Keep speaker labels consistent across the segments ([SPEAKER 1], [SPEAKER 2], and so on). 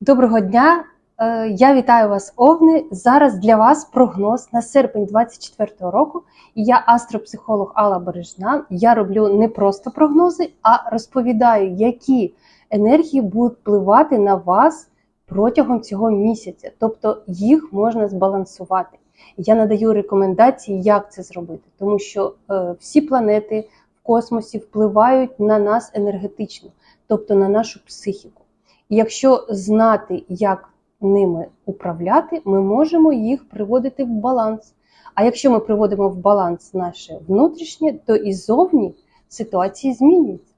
[SPEAKER 1] Доброго дня! Е, Я вітаю вас, Овни. Зараз для вас прогноз на серпень 2024 року. І я астропсихолог Алла Бережна. Я роблю не просто прогнози, а розповідаю, які енергії будуть впливати на вас протягом цього місяця. Тобто їх можна збалансувати. Я надаю рекомендації, як це зробити, тому що е, всі планети в космосі впливають на нас енергетично, тобто на нашу психіку. Якщо знати, як ними управляти, ми можемо їх приводити в баланс. А якщо ми приводимо в баланс наше внутрішнє, то і зовні ситуації змінюються.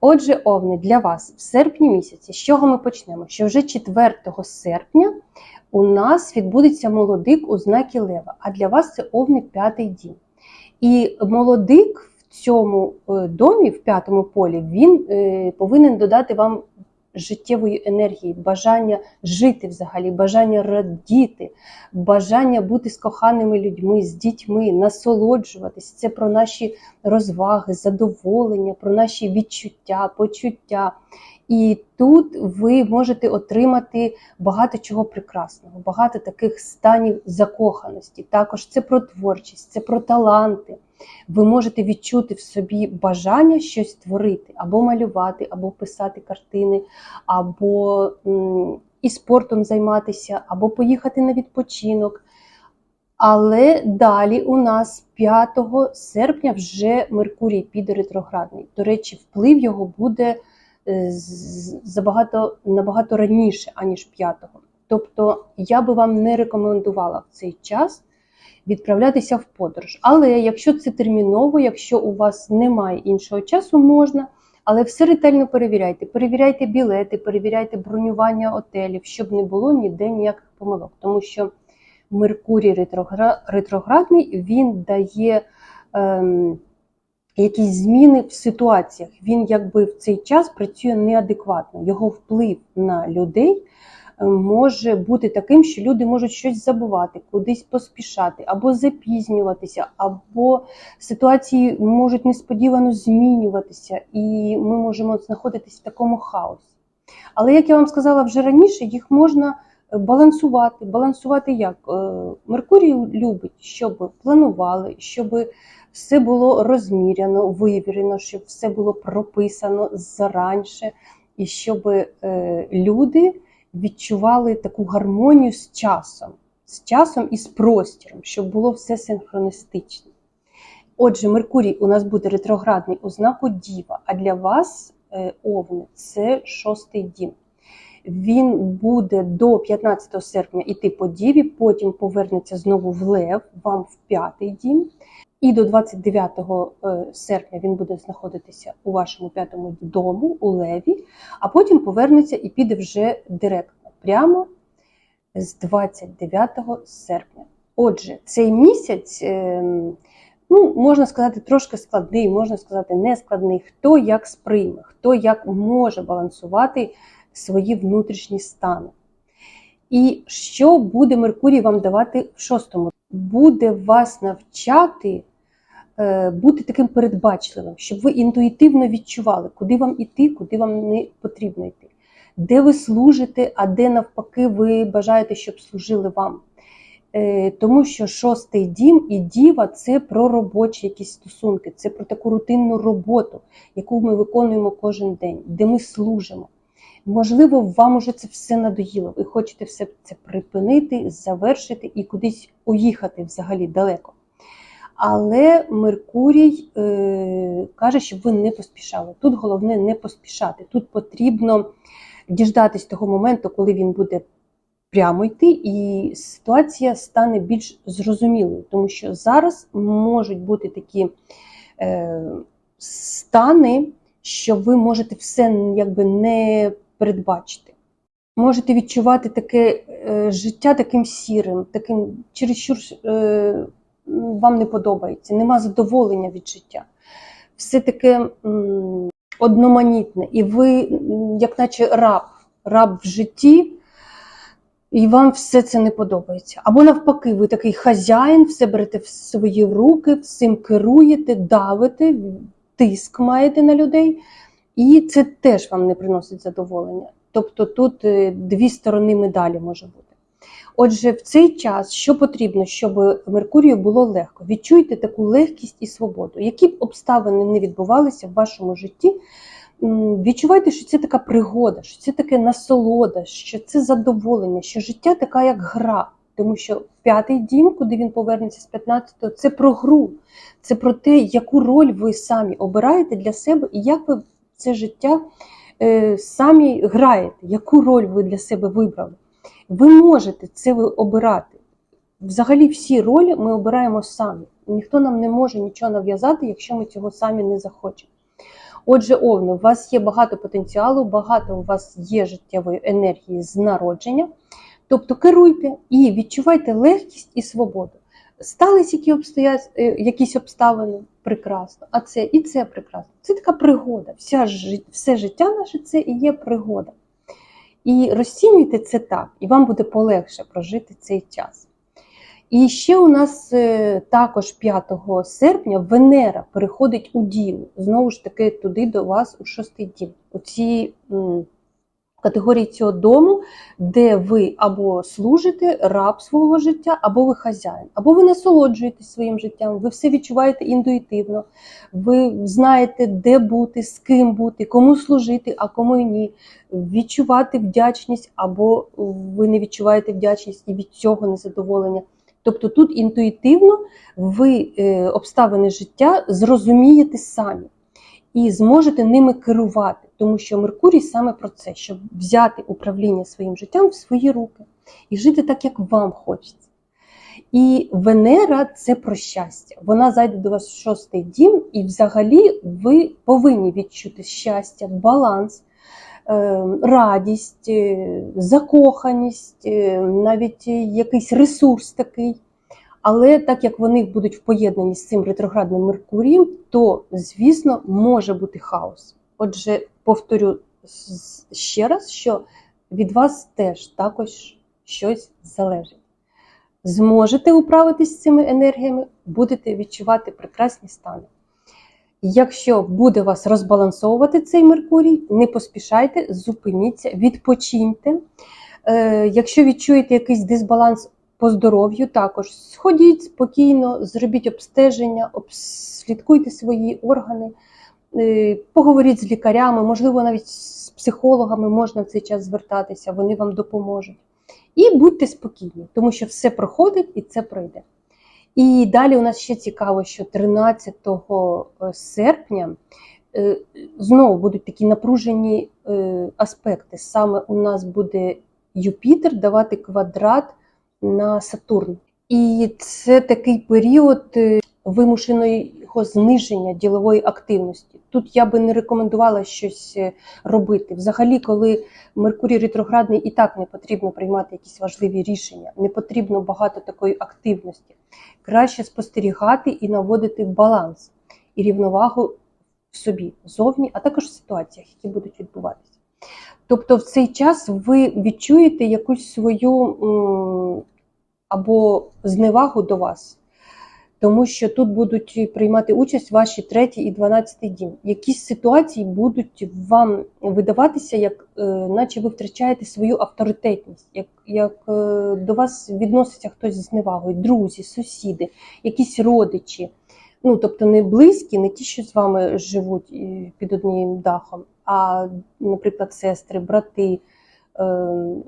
[SPEAKER 1] Отже, овни, для вас в серпні місяці, з чого ми почнемо? Що вже 4 серпня у нас відбудеться молодик у знакі Лева, а для вас це овни п'ятий дім. І молодик в цьому е, домі, в п'ятому полі, він е, повинен додати вам життєвої енергії, бажання жити взагалі, бажання радіти, бажання бути з коханими людьми, з дітьми, насолоджуватись. Це про наші розваги, задоволення, про наші відчуття, почуття. І тут ви можете отримати багато чого прекрасного, багато таких станів закоханості. Також це про творчість, це про таланти. Ви можете відчути в собі бажання щось творити, або малювати, або писати картини, або і спортом займатися, або поїхати на відпочинок. Але далі у нас 5 серпня вже Меркурій піде ретроградний. До речі, вплив його буде е, забагато набагато раніше, аніж 5-го. Тобто я би вам не рекомендувала в цей час відправлятися в подорож. Але якщо це терміново, якщо у вас немає іншого часу, можна. Але все ретельно перевіряйте. Перевіряйте білети, перевіряйте бронювання отелів, щоб не було ніде ніяких помилок. Тому що Меркурій ретрогра- ретроградний він дає ем, якісь зміни в ситуаціях. Він якби в цей час працює неадекватно. Його вплив на людей може бути таким, що люди можуть щось забувати, кудись поспішати, або запізнюватися, або ситуації можуть несподівано змінюватися, і ми можемо знаходитись в такому хаосі. Але як я вам сказала вже раніше, їх можна е, балансувати. Балансувати як? Е, Меркурій любить, щоб планували, щоб все було розміряно, вивірено, щоб все було прописано заранше, і щоб е, люди відчували таку гармонію з часом, з часом і з простіром, щоб було все синхроністично. Отже, Меркурій у нас буде ретроградний у знаку Діва, а для вас, е, Овни, це шостий дім. Він буде до 15 серпня йти по Діві, потім повернеться знову в Лев, вам в п'ятий дім. І до 29 е, серпня він буде знаходитися у вашому п'ятому дому у Леві, а потім повернеться і піде вже директно, прямо з 29 серпня. Отже, цей місяць, ем, ну, можна сказати, трошки складний, можна сказати, не складний. Хто як сприйме, хто як може балансувати свої внутрішні стани. І що буде Меркурій вам давати в шостому? Буде вас навчати бути таким передбачливим, щоб ви інтуїтивно відчували, куди вам іти, куди вам не потрібно йти, де ви служите, а де навпаки ви бажаєте, щоб служили вам. Е, Тому що шостий дім і діва це про робочі якісь стосунки, це про таку рутинну роботу, яку ми виконуємо кожен день, де ми служимо. Можливо, вам уже це все надоїло. Ви хочете все це припинити, завершити і кудись уїхати взагалі далеко. Але Меркурій е, каже, щоб ви не поспішали. Тут головне не поспішати. Тут потрібно діждатись того моменту, коли він буде прямо йти, і ситуація стане більш зрозумілою, тому що зараз можуть бути такі е, стани, що ви можете все якби не передбачити. Можете відчувати таке е, життя таким сірим, таким чересчур е, вам не подобається, нема задоволення від життя. Все таке одноманітне, і ви, як наче раб, раб в житті, і вам все це не подобається. Або навпаки, ви такий хазяїн, все берете в свої руки, всім керуєте, давите, тиск маєте на людей, і це теж вам не приносить задоволення. Тобто тут е, дві сторони медалі може бути. Отже, в цей час що потрібно, щоб Меркурію було легко? Відчуйте таку легкість і свободу. Які б обставини не відбувалися в вашому житті, відчувайте, що це така пригода, що це таке насолода, що це задоволення, що життя така як гра. Тому що п'ятий дім, куди він повернеться з 15-го, це про гру, це про те, яку роль ви самі обираєте для себе і як ви це життя е, самі граєте, яку роль ви для себе вибрали. Ви можете це обирати. Взагалі, всі ролі ми обираємо самі. Ніхто нам не може нічого нав'язати, якщо ми цього самі не захочемо. Отже, Овни, у вас є багато потенціалу, багато у вас є життєвої енергії з народження. Тобто керуйте і відчувайте легкість і свободу. Стались які обстоять, е, якісь обставини прекрасно, а це і це прекрасно. Це така пригода. Вся, все життя наше це і є пригода. І розцінюйте це так, і вам буде полегше прожити цей час. І ще у нас е, також 5 серпня Венера переходить у Діву, знову ж таки, туди до вас у шостий дім. У цій м, категорії цього дому, де ви або служите раб свого життя, або ви хазяїн, або ви насолоджуєтесь своїм життям, ви все відчуваєте інтуїтивно, ви знаєте, де бути, з ким бути, кому служити, а кому ні. Відчувати вдячність, або ви не відчуваєте вдячність і від цього незадоволення. Тобто тут інтуїтивно ви е, обставини життя зрозумієте самі і зможете ними керувати, тому що Меркурій саме про це, щоб взяти управління своїм життям в свої руки і жити так, як вам хочеться. І Венера це про щастя. Вона зайде до вас в шостий дім, і взагалі ви повинні відчути щастя, баланс, е, радість, е, закоханість, е, навіть якийсь ресурс такий. Але так як вони будуть в поєднанні з цим ретроградним Меркурієм, то, звісно, може бути хаос. Отже, повторю ще раз, що від вас теж також щось залежить. Зможете управитись цими енергіями, будете відчувати прекрасні стани. Якщо буде вас розбалансовувати цей Меркурій, не поспішайте, зупиніться, відпочиньте. Е, якщо відчуєте якийсь дисбаланс по здоров'ю, також сходіть спокійно, зробіть обстеження, обслідкуйте свої органи, поговоріть з лікарями, можливо, навіть з психологами можна в цей час звертатися, вони вам допоможуть. І будьте спокійні, тому що все проходить і це пройде. І далі у нас ще цікаво, що 13 серпня е, знову будуть такі напружені е, аспекти. Саме у нас буде Юпітер давати квадрат на Сатурн. І це такий період е, вимушеного зниження ділової активності. Тут я би не рекомендувала щось е, робити. Взагалі, коли Меркурій ретроградний, і так не потрібно приймати якісь важливі рішення, не потрібно багато такої активності. Краще спостерігати і наводити баланс і рівновагу в собі зовні, а також в ситуаціях, які будуть відбуватися. Тобто в цей час ви відчуєте якусь свою або зневагу до вас, тому що тут будуть приймати участь ваші третій і дванадцятий дім. Якісь ситуації будуть вам видаватися, як е, наче ви втрачаєте свою авторитетність, як, як е, до вас відноситься хтось з зневагою, друзі, сусіди, якісь родичі. Ну, тобто не близькі, не ті, що з вами живуть е, під одним дахом, а, наприклад, сестри, брати, е,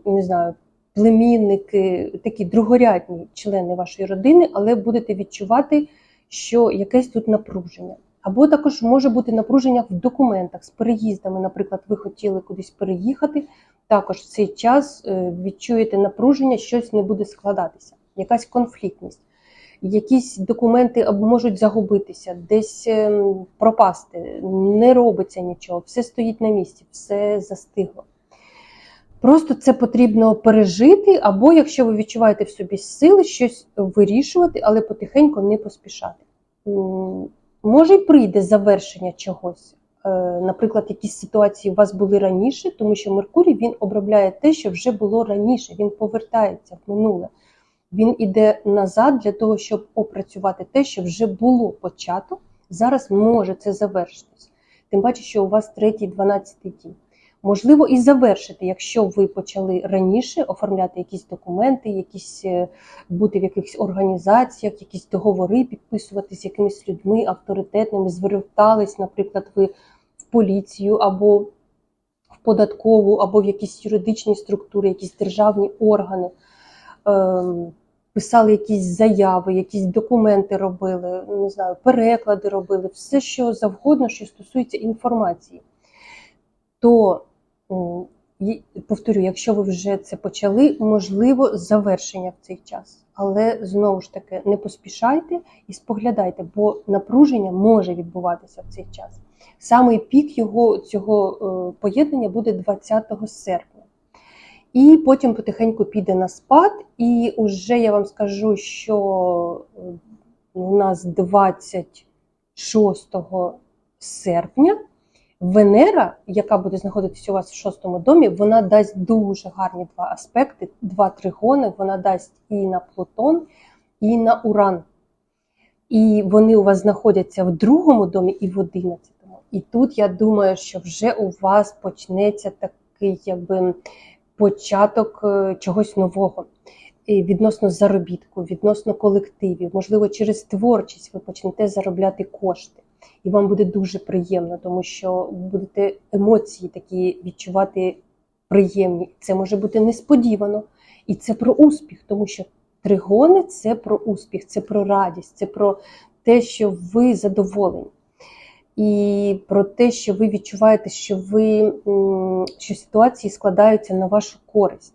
[SPEAKER 1] не знаю, племінники, такі другорядні члени вашої родини, але будете відчувати, що якесь тут напруження. Або також може бути напруження в документах з переїздами. Наприклад, ви хотіли кудись переїхати. Також в цей час е, відчуєте напруження, щось не буде складатися, якась конфліктність. Якісь документи або можуть загубитися, десь ем, пропасти, не робиться нічого, все стоїть на місці, все застигло. Просто це потрібно пережити, або якщо ви відчуваєте в собі сили, щось вирішувати, але потихеньку не поспішати. Може, й прийде завершення чогось. Е, Наприклад, якісь ситуації у вас були раніше, тому що Меркурій він обробляє те, що вже було раніше, він повертається в минуле. Він іде назад для того, щоб опрацювати те, що вже було почато. Зараз може це завершитись. Тим паче, що у вас третій, дванадцятий дім. Можливо, і завершити, якщо ви почали раніше оформляти якісь документи, якісь е, бути в якихось організаціях, якісь договори підписувати з якимись людьми авторитетними, звертались, наприклад, ви в поліцію або в податкову, або в якісь юридичні структури, якісь державні органи. Ем, Писали якісь заяви, якісь документи робили, не знаю, переклади робили, все, що завгодно, що стосується інформації. То повторю, якщо ви вже це почали, можливо, завершення в цей час. Але знову ж таки не поспішайте і споглядайте, бо напруження може відбуватися в цей час. Самий пік його цього е, поєднання буде 20 серпня. І потім потихеньку піде на спад. І вже я вам скажу, що е, у нас 26 серпня Венера, яка буде знаходитися у вас в шостому домі, вона дасть дуже гарні два аспекти, два тригони. Вона дасть і на Плутон, і на Уран. І вони у вас знаходяться в другому домі і в одинадцятому. І тут я думаю, що вже у вас почнеться такий, якби початок е, чогось нового. І відносно заробітку, відносно колективів, можливо, через творчість ви почнете заробляти кошти, і вам буде дуже приємно, тому що будете емоції такі відчувати приємні. Це може бути несподівано, і це про успіх, тому що тригони це про успіх, це про радість, це про те, що ви задоволені. І про те, що ви відчуваєте, що ви що ситуації складаються на вашу користь.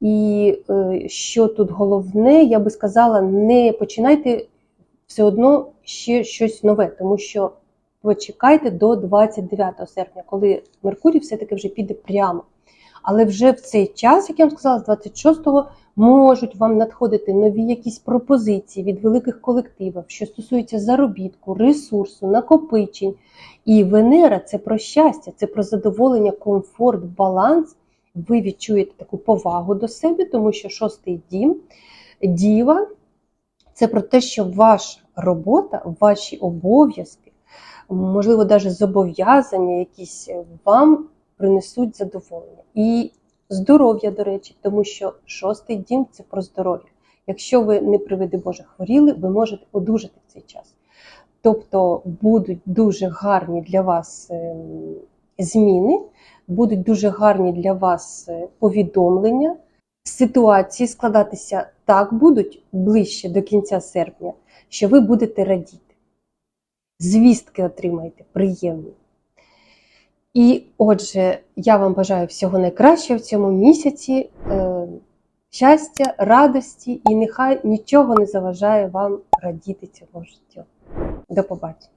[SPEAKER 1] І е, що тут головне, я би сказала, не починайте все одно ще щось нове, тому що почекайте до 29 серпня, коли Меркурій все-таки вже піде прямо. Але вже в цей час, як я вам сказала, з 26-го можуть вам надходити нові якісь пропозиції від великих колективів, що стосуються заробітку, ресурсу, накопичень. І Венера це про щастя, це про задоволення, комфорт, баланс. Ви відчуєте таку повагу до себе, тому що шостий дім, діва це про те, що ваша робота, ваші обов'язки, можливо, навіть зобов'язання якісь вам принесуть задоволення. І здоров'я, до речі, тому що шостий дім це про здоров'я. Якщо ви, не приведи Боже, хворіли, ви можете одужати в цей час. Тобто будуть дуже гарні для вас ем, зміни, будуть дуже гарні для вас е, повідомлення. Ситуації складатися так будуть ближче до кінця серпня, що ви будете радіти. Звістки отримаєте приємні. І отже, я вам бажаю всього найкращого в цьому місяці, е, щастя, радості, і нехай нічого не заважає вам радіти цьому життю. До побачення.